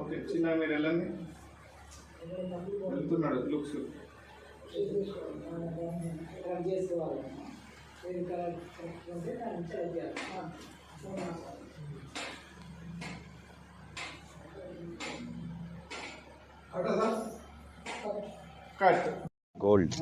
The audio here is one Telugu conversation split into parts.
ఓకే చిన్న మీరు వెళ్ళండి. వెళ్తున్నాడు లుక్స్ కట్ గోల్డ్.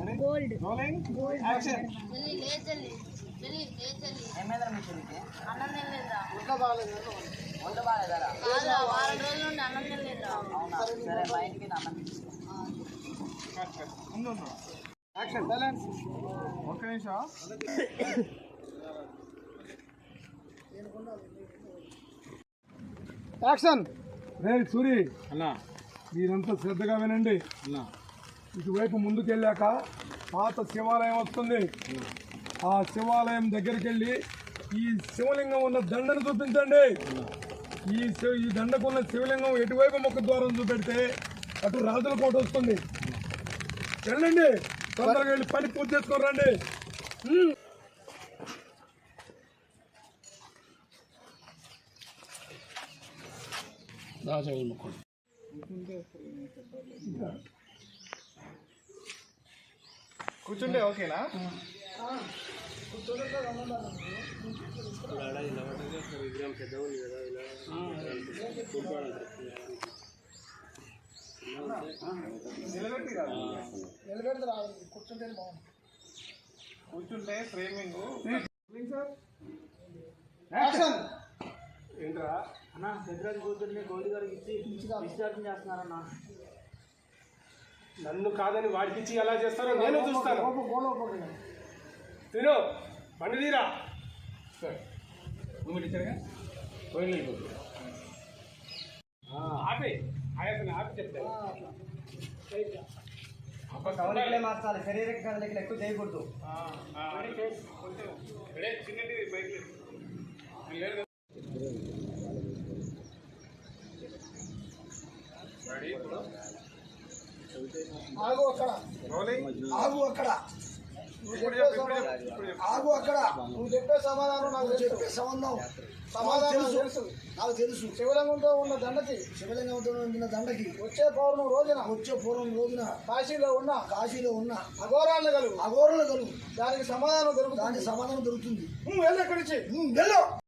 ఒక్క నిమిషం యాక్షన్! రే సూరి. అన్నా. మీరంతా శ్రద్ధగా వినండి. అన్నా. ఇటువైపు ముందుకెళ్ళాక పాత శివాలయం వస్తుంది. ఆ శివాలయం దగ్గరికి వెళ్ళి ఈ శివలింగం ఉన్న దండను చూపించండి. ఈ శివ ఈ దండకున్న శివలింగం ఎటువైపు ముఖ ద్వారం చూపెడితే అటు రాజుల కోట వస్తుంది. వెళ్ళండి. తొందరగా వెళ్ళి పని పూర్తి చేసుకొని రండి. కూర్చుంటే ఓకేనా? నిలబెట్టి కాదు. కూర్చుంటే ఫ్రేమింగ్ యాక్షన్ ఏంట్రా? అన్న పెద్దరాజు కూతుర్ని గోల్డ్ గారికి ఇచ్చి డిశ్చార్జ్ చేస్తున్నారన్న. నన్ను కాదని వాడికి ఇచ్చి ఎలా చేస్తారో నేను చూస్తాను. తిను. బండి తీరా. ఆపే. ఆయతని ఆపి చెప్తాను కవలికలే మార్చాలి. శరీర కదలికలు ఎక్కువ చేయకూడదు. చిన్నది ఆగు అక్కడ. ఆగు అక్కడ. ఆగు అక్కడ. నువ్వు చెప్పే సమాధానం నాకు చెప్పే సంబంధం సమాధానం. తెలుసు. నాకు తెలుసు. శివలింగంతో ఉన్న దండకి. శివలింగంతో ఉన్న దండకి. వచ్చే పౌర్ణం రోజున. వచ్చే పూర్వం రోజున. కాశీలో ఉన్న. కాశీలో ఉన్న. అఘోరాలు కలుగు అఘోరాలు కలుగు దానికి సమాధానం దొరుకుతుంది. దానికి సమాధానం దొరుకుతుంది. నువ్వు వెళ్ళి ఎక్కడి నుంచి. వెళ్ళు.